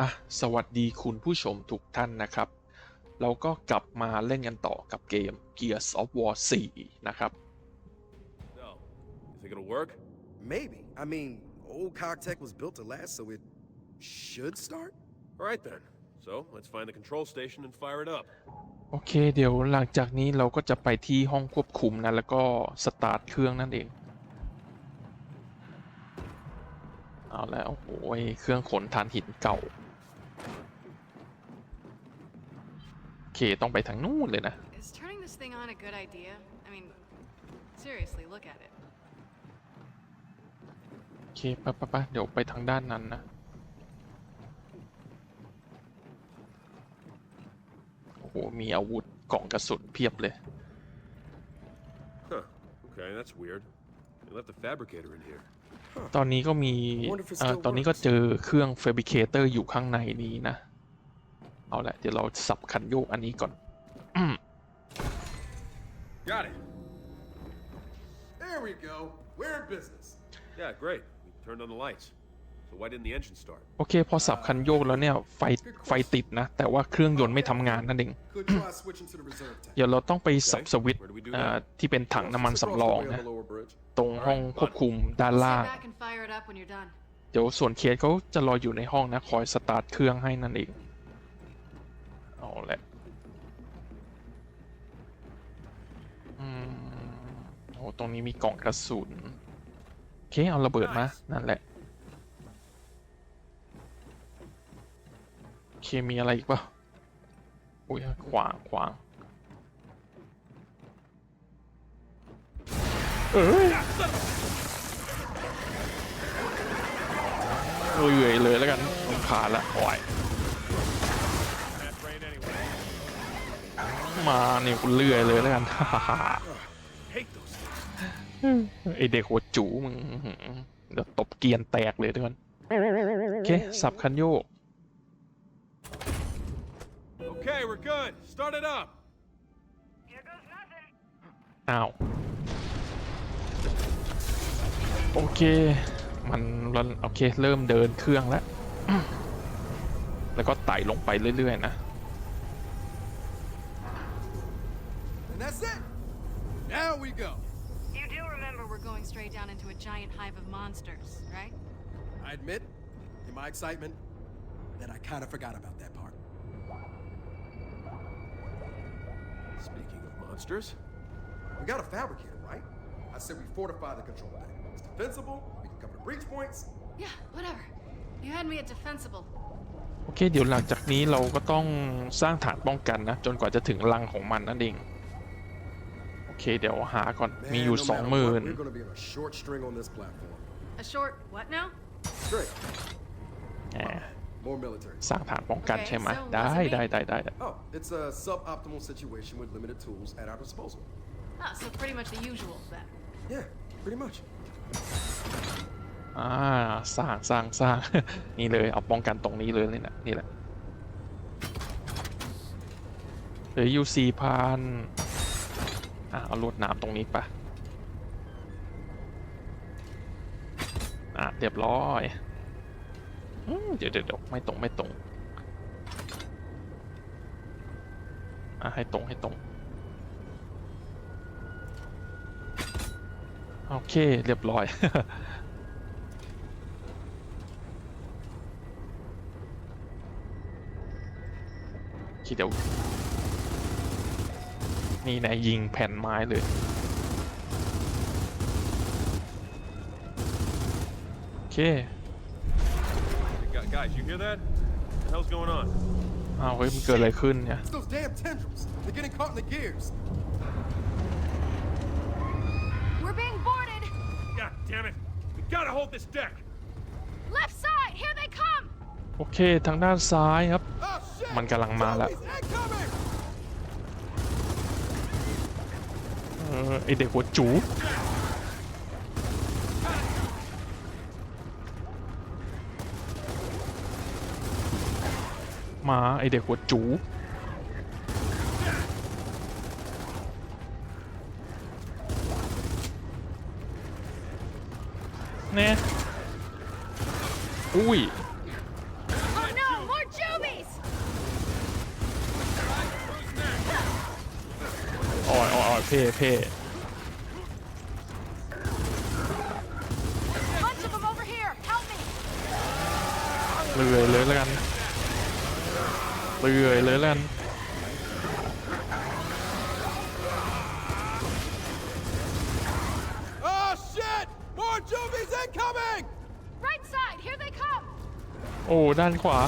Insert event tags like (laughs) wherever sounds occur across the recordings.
อะสวัสดีคุณผู้ชมทุกท่านนะครับ เราก็กลับมาเล่นกันต่อกับเกม Gears of War 4 นะครับ So, you think it'll work? Maybe. I mean, old Cogtech was built to last, so it should start. All right then. So, let's find the control station and fire it up. โอเค เดี๋ยวหลังจากนี้เราก็จะไปที่ห้องควบคุมนะ แล้วก็สตาร์ทเครื่องนั่นเอง เอาแล้วโอ้โหเครื่องขนถ่านหินเก่า โอ เค ต้องไปทางนู้นเลยนะ Is turning this thing on a good idea? I mean, seriously, look at it. โอเคปะปะปะเดี๋ยวไปทางด้านนั้นนะ โอ้โห มีอาวุธกล่องกระสุนเพียบเลย Huh. Okay, that's weird. They left the fabricator in here. ตอนนี้ก็มีเอ่อตอนนี้ก็เจอเครื่อง fabricator อยู่ข้างในนี้นะ เอาละเดี๋ยวเราสับคันโยกอันนี้ก่อน Got it. There we go. We're in business. Yeah, great. We turned on the lights. So why didn't the engine start? โอเค พอสับคันโยกแล้วเนี่ย ไฟไฟติดนะ แต่ว่าเครื่องยนต์ไม่ทำงานนั่นเอง Could try switching to the reserve tank. เดี๋ยวเราต้องไปสับสวิตช์เอ่อที่เป็นถังน้ำมัน Just สำ across ร the อง way on นะ the lower bridge. ตรงห้องควบคุมด้าน Sit ล่าง back and fire it up when you're done. เดี๋ยวส่วนเคสเขาจะรออยู่ในห้องนะ คอยสตาร์ทเครื่องให้นั่นเอง เอาแหละอืมโอ้ตรงนี้มีกล่องกระสุนโอเคเอาระเบิดมา นั่นแหละโอเคมีอะไรอีกเปล่าอุ้ยขวางขวางเอ้ยเอื่อยเลยแล้วกันมันผ่านละโอ้ย มาเนี่ยกูเลื่อยเลยแล้วกัน Hate those things. ไอเด็กหัวจูมึงอื้อหือเดี๋ยวตบเกรียนแตกเลยทุกคนโอเค สับคันโยก Okay, we're good. Start it up. อ้าว โอเคมันรันโอเค เริ่มเดินเครื่องแล้ว แล้วก็ไต่ลงไปเรื่อย ๆ นะ that's it. Now we go. You do remember we're going straight down into a giant hive of monsters, right? I admit, in my excitement, that I kind of forgot about that part. Speaking of monsters, We got a fabricator, right? I said we fortify the control deck. It's defensible. We can cover the breach points. Yeah, whatever. You had me at defensible. โอเค เดี๋ยวหลังจากนี้เราก็ต้องสร้างฐานป้องกันนะ จนกว่าจะถึงรังของมันนั่นเอง โอ เคเดี๋ยวหาก่อน มี Man, อยู่ no สอง matter หมื่น what, We're going to be on a short string on this platform. A short what now? String. แหม More military. สร้างฐานป้องกันโอเคใช่ไหม so ได้ what's it ได้ mean? ได้ได้ได้ Oh, it's a suboptimal situation with limited tools at our disposal. Ah, so pretty much the usual then. Yeah, pretty much. อ่าสร้างสร้างสร้าง นี่เลยเอาป้องกันตรงนี้เลยนี่นะนี่แหละเหลืออยู่สี่พัน อะเอาลวดน้ำตรงนี้ไปะอะเรียบร้อยอืมเดี๋ยวเดี๋ยวเดี๋ยวไม่ตรงไม่ตรงอะให้ตรงให้ตรง โอเค เรียบร้อยคิดเดี๋ยว นี่นะยิงแผ่นไม้เลย โอเค Hey, gu- guys, you hear that? What the hell's going on? อ้าวเฮ้ยมันเกิดอะไรขึ้นเนี่ย It's those damn tendrils. They're getting caught in the gears. We're being boarded! God damn it! We gotta hold this deck. Left side! Here they come! โอเค ทางด้านซ้ายครับ Oh, shit! มันกำลังมาแล้ว Zombies incoming! ออไอเด็กหัวจูมาไอเด็กหัวจูเนี่ยอุ้ย Oh no! More เพ่เพ่ Bunch of them over here. Help me. เลื่อยเลยแล้วกันเลื่อยเลยแล้วกัน Oh shit! More Juvies incoming! Right side. Here they come. โอ้ด้านขวา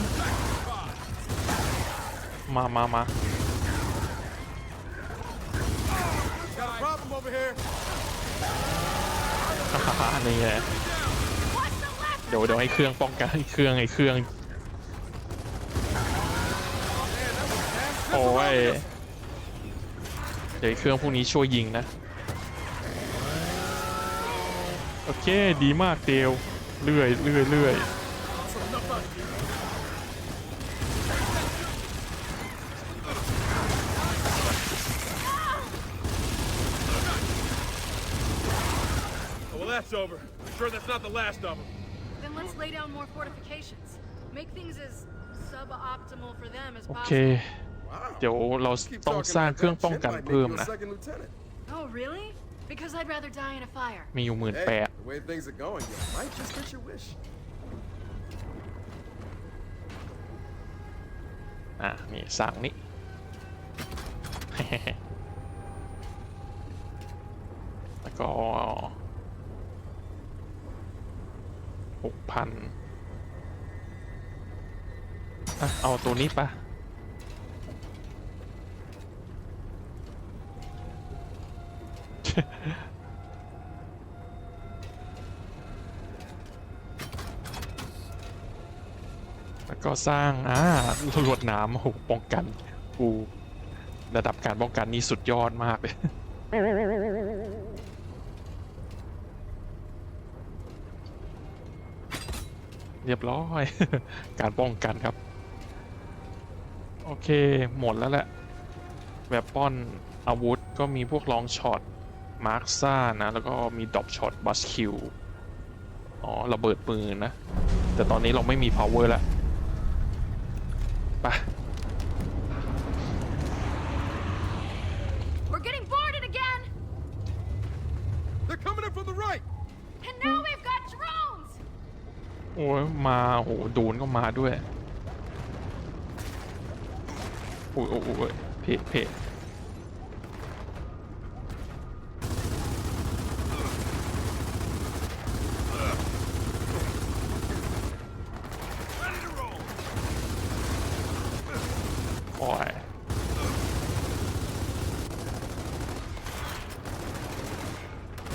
มามามา Got a problem over here. อ่า นี่แหละ Watch the left. เดี๋ยวเดี๋ยวให้เครื่องป้องกันให้เครื่องให้เครื่อง โอ้ยเดี๋ยวไอ้เครื่องพวกนี้ช่วยยิงนะ โอเคดีมากเดวเลื่อยเลื่อยเลื่อย Oh, well, that's over. I'm sure that's not the last of them. Then let's lay down more fortifications. Make things as suboptimal for them as โอ possible. เค Wow. เดี๋ยวเรา Keep ต้อง talking สร้าง like เครื่อง that, ป้อง Chin กัน might make เพิ่ม you a นะ second lieutenant. Oh, really? Because I'd rather die in a fire. มีอยู่หมื่นแป Hey, ด the way things are going, you might just get your wish. อ่ะนี่สร้างนี้ แล้วก็ (laughs) หกพันเอาตัวนี้ปะแล้วก็สร้างอ่าลวดน้ำโหป้องกันกูระดับการป้องกันนี่สุดยอดมากเลย เรียบร้อย การป้องกันครับ โอเคหมดแล้วแหละแวปปอนอาวุธก็มีพวกลองช็อตมาร์คซ่านะ แล้วก็มีดรอปช็อตบัสคิวอ๋อระเบิดปืนนะ แต่ตอนนี้เราไม่มี power แล้วไป We're getting boarded again! They're coming in from the right. And now we've got drones! โอ้ย มาโหโดนก็มาด้วยโอ้ยโอ้ยโอ้ยเพะเพะ โอ้ย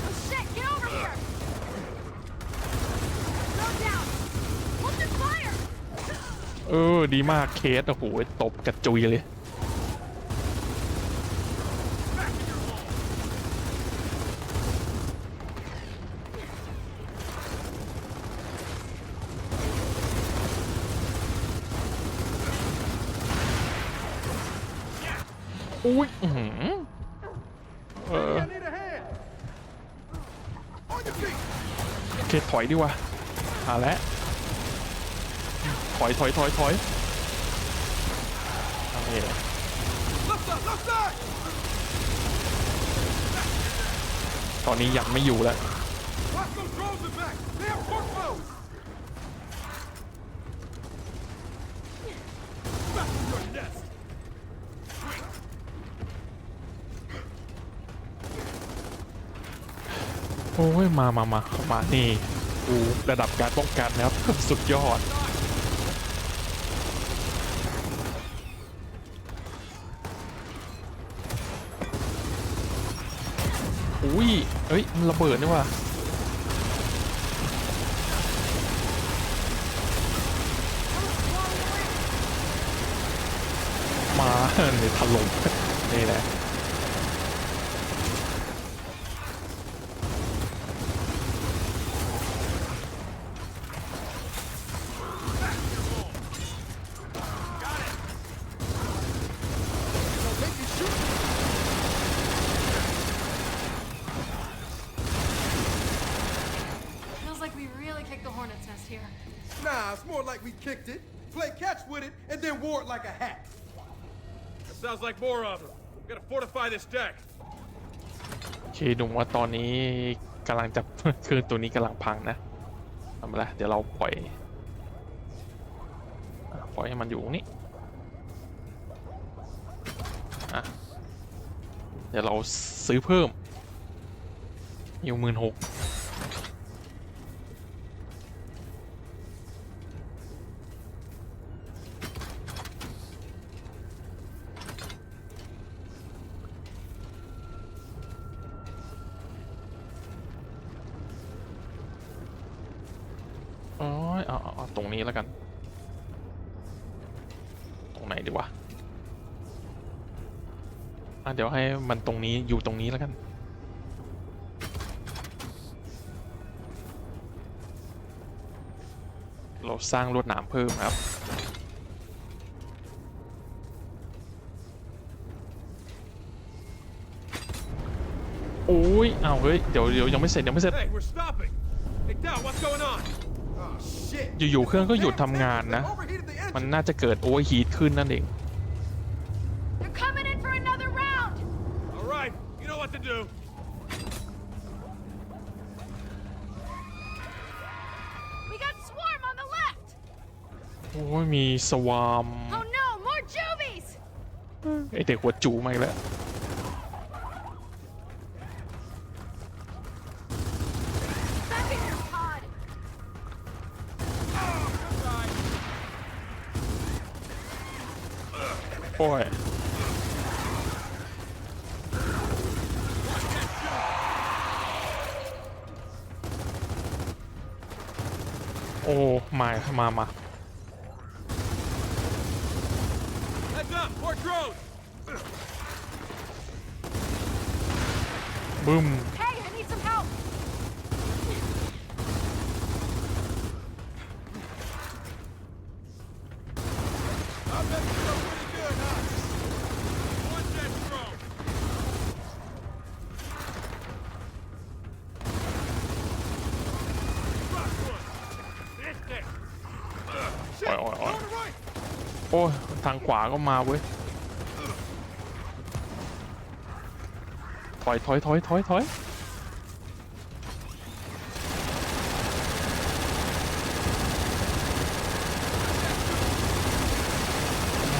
Oh shit, get over here! Go down! Hold your fire! เออ ดี มากเคสโอ้โหตบกระจุยเลยอุ้ยเออโอเคถอยดีกว่าเอาละถอยถอยถอยถอยโอเค Left side, left side. ตอนนี้ยังไม่อยู่แล้วโอ้ยมามามามา นี่กูระดับการป้องกันนะครับ สุดยอด ยเอ้ย มันระเบิดนี่ว่ะมาเนถล่มนี่แหละ Nah, it's more like we kicked it, played catch with it, and then wore it like a hat. That sounds like more of them. We gotta fortify this deck. เคดูว่าตอนนี้กำลังจะ คือตัวนี้กำลังพังนะทำไมล่ะเดี๋ยวเราปล่อยอะปล่อยให้มันอยู่ตรงนี้อะเดี๋ยวเราซื้อเพิ่มอยู่หมื่นหก เดี๋ยวให้มันตรงนี้อยู่ตรงนี้แล้วกัน เราสร้างลวดหนามเพิ่มครับ โอ้ยอ้าวเฮ้ย เดี๋ยวเดี๋ยวยังไม่เสร็จยังไม่เสร็จ Hey, we're stopping. Hey, Dal, what's going on? Oh, shit. อยู่ๆเครื่องก็หยุดทำงานนะ Overheated the มัน engine. น่าจะเกิดโอเวอร์ฮีทขึ้นนั่นเอง มีสวาม Oh no, more juvies. ไอเด็กหัวจูมาอีกแล้ว Back in your pod. โอ้ยโอ้มามามา Heads up, more drones. บึ้ม Hey, I need some help. I bet you feel pretty good, huh? One dead drone. Rock one. This thing. โอ้ยโอ้ยโอ้ย On the right. โอ้ยทางขวาก็มาเว้ย ถอยถอยถอยถอยถอย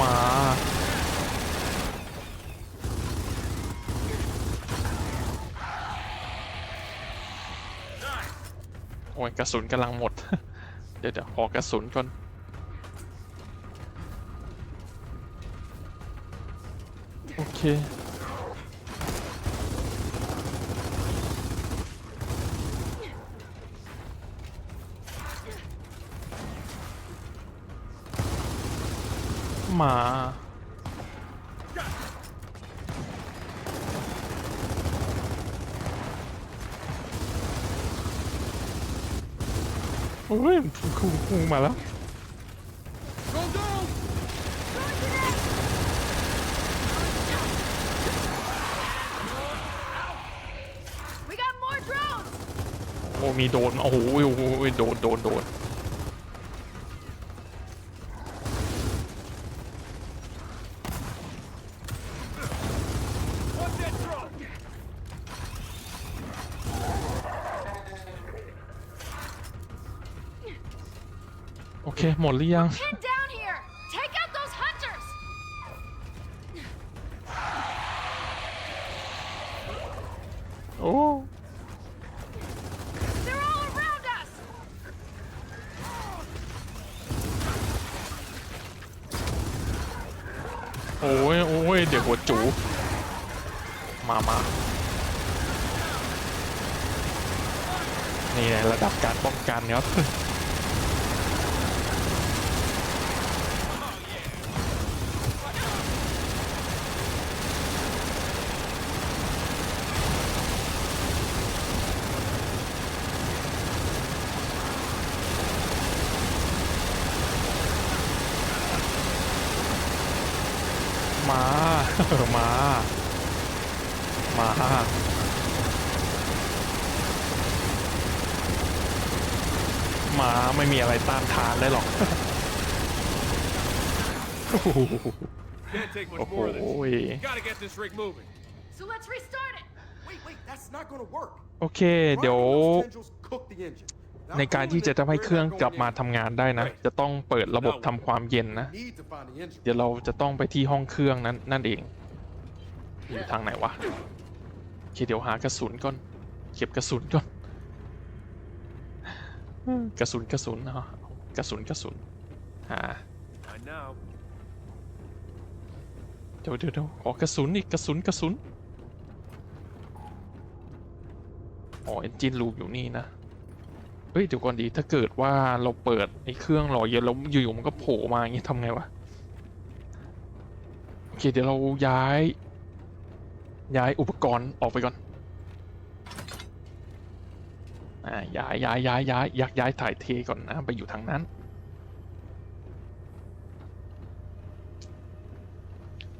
มาโอ้ยกระสุนกำลังหมด เดี๋ยวเดี๋ยวขอกระสุนก่อนโอเค มา โอ้ยคูคูมาแล้ว Go, go. We got more drones. โอ้มีโดน โอ้โหโอ้โหโดน โดน โดน One dead drone. โอเค หมดหรือยัง Pinned down here. Take out those hunters. โอ้ They're all around us. โอ้ยโอ้ยเดี๋ยวหัวจู มามานี่แหละระดับการป้องกันครับ มามา มา มาไม่มีอะไรต้านทานได้หรอก โอ้โห Can't take much โอ้โห more of this. Gotta get this rig moving. So let's restart it. Wait, wait, that's not gonna work. โอเค เดี๋ยว Running those tendrils cook the engine. ใน Without การที่ cooling จะ it, ทำให้ we're เครื่อง not กลับ going มา in. ทำงานได้นะ จะต้องเปิดระบบทำความเย็นนะ Need to find the engine. เดี๋ยวเราจะต้องไปที่ห้องเครื่องนั้นนั่นเองอยู่ทางไหนวะโอเคเดี๋ยวหากระสุนก่อนเก็บกระสุนก่อนกระสุนกระสุนเนาะกระสุนกระสุนหา I know. เดี๋ยวเดี๋ยวเดี๋ยวขอกระสุนอีกกระสุนกระสุนอ๋อเอนจินลูปอยู่นี่นะ เฮ้ยเดี๋ยวก่อนดีถ้าเกิดว่าเราเปิดไอ้เครื่องรอเย็นแล้วอยู่ๆมันก็โผล่มาอย่างงี้ทำไงวะโอเคเดี๋ยวเราย้าย ย้ายอุปกรณ์ออกไปก่อนอ่าย้ายย้ายย้ายย้ายยักย้ายถ่ายเทก่อนนะไปอยู่ทางนั้น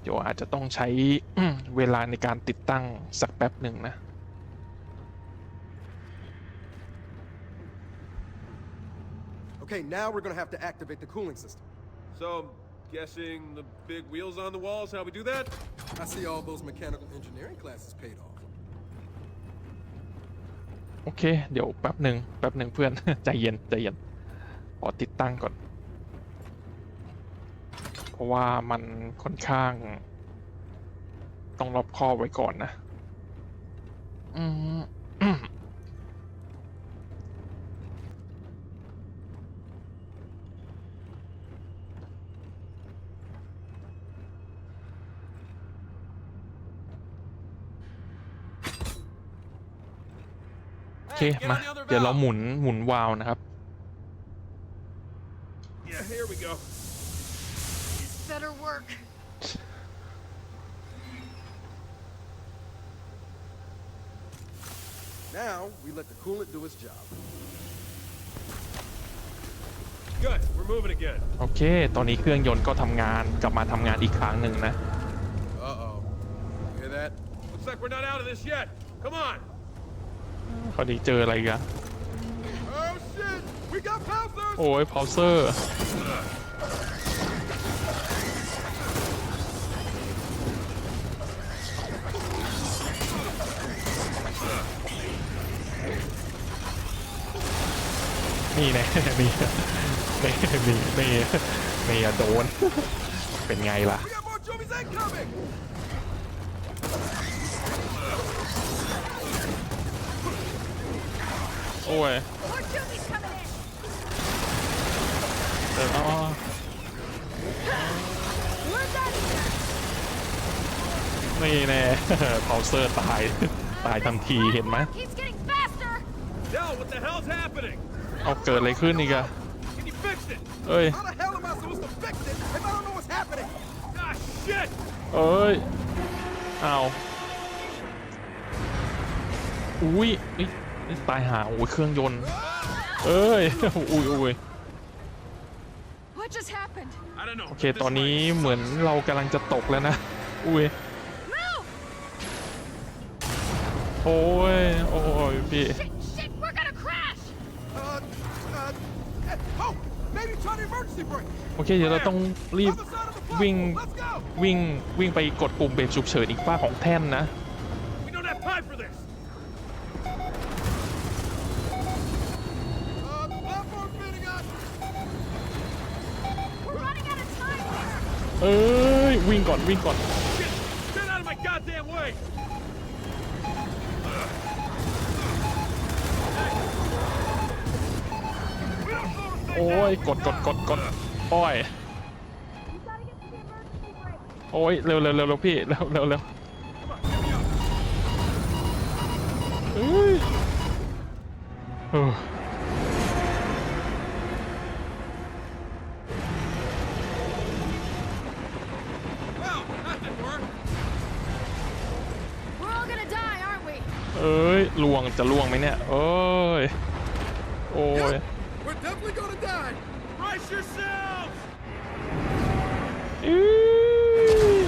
เดี๋ยวอาจจะต้องใช้เวลาในการติดตั้งสักแป๊บหนึ่งนะ Okay, now we're gonna have to activate the cooling system. So, I'm guessing the big wheels on the walls, how we do that? I see all those mechanical engineering classes paid off. โอเค เดี๋ยวแป๊บหนึ่งแป๊บหนึ่งเพื่อน ใจเย็นใจเย็นขอติดตั้งก่อน เพราะว่ามันค่อนข้าง ต้องรอบคอบไว้ก่อนนะ อืมอืม โอเค Hey, get มา on the other เดี๋ยวเรา valve. หมุนหมุนวาล์วนะครับ Yeah, here we go. This better work. Now we let the coolant do its job. Good, we're moving again. โอเค ตอนนี้เครื่องยนต์ก็ทำงานกลับมาทำงานอีกครั้งหนึ่งนะ Uh oh. Hear that? Looks like we're not out of this yet. Come on. พอดีเจออะไรกันโอ้ยพาวเซอร์นี่แน่นี่นี่นี่นี่นี่โดน เป็นไงล่ะ We got more Jovies incoming! โอ้ย More Juvies coming in. เอออ๋อ We're done here. นี่แน่พาวเซอร์ตาย ตายทันทีเห็นไหม Keeps getting faster. Dell, what the hell's happening? เอาเกิดอะไรขึ้นอีกอะ Can you fix it? เอ้ย How the hell am I supposed to fix it if I don't know what's happening? Ah, shit! เอ้ยเอาอุ้ยเอ้ย ตายหาโอ้ยเครื่องยนต์ เอ้ยอุ้ยอุ้ย What just happened? I don't know. โอเค ตอนนี้เหมือนเรากำลังจะตกแล้วนะ อุ้ย Move! โอ้ย โอ้ย พี่ Shit, shit, we're gonna crash! Uh, uh, eh, oh! Maybe try the emergency brake! โอเค เดี๋ยวเราต้องรีบ Other side of the วิ่ง platform! Let's go! วิ่งวิ่งไปกดปุ่มเบรกฉุกเฉินอีกฝ้ากของแท่นนะ We don't have time for this! Uh, the platform's spinning up! We're running out of time here! เอ้ย วิ่งก่อนวิ่งก่อน Shit! Get out of my goddamn way! We don't slow this thing โอ้ย down. กดกดกดกดโอ้ย We gotta get to the emergency brake. โอ้ยเร็วเร็วเร็วเร็วพี่เร็วเร็วเร็ว Come on, get me up. เอ้ยเออ เอ้ยล่วงจะล่วงไหมเนี่ยเอ้ยโอ้ย We're definitely gonna die! Brace yourselves! อื้อ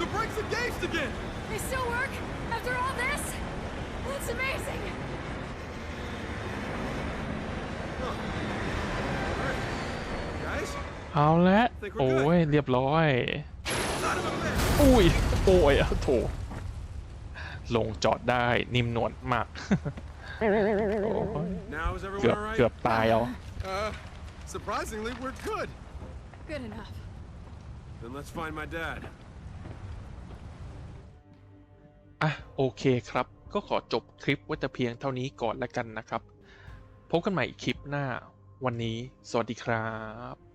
The brake's engaged again! They still work? After all this? That's amazing! Guys, เอาละโอ้ยเรียบร้อย อุ้ยโอ้ยอะโถลงจอดได้นิ่มนวลมากโอ้ย Now is เกือบ everyone alright? เกือบตายเอา Uh, surprisingly, we're good. Good enough. Then let's find my dad. อะโอเคครับ ก็ขอจบคลิปไว้แต่เพียงเท่านี้ก่อนแล้วกันนะครับ พบกันใหม่อีกคลิปหน้า วันนี้ สวัสดีครับ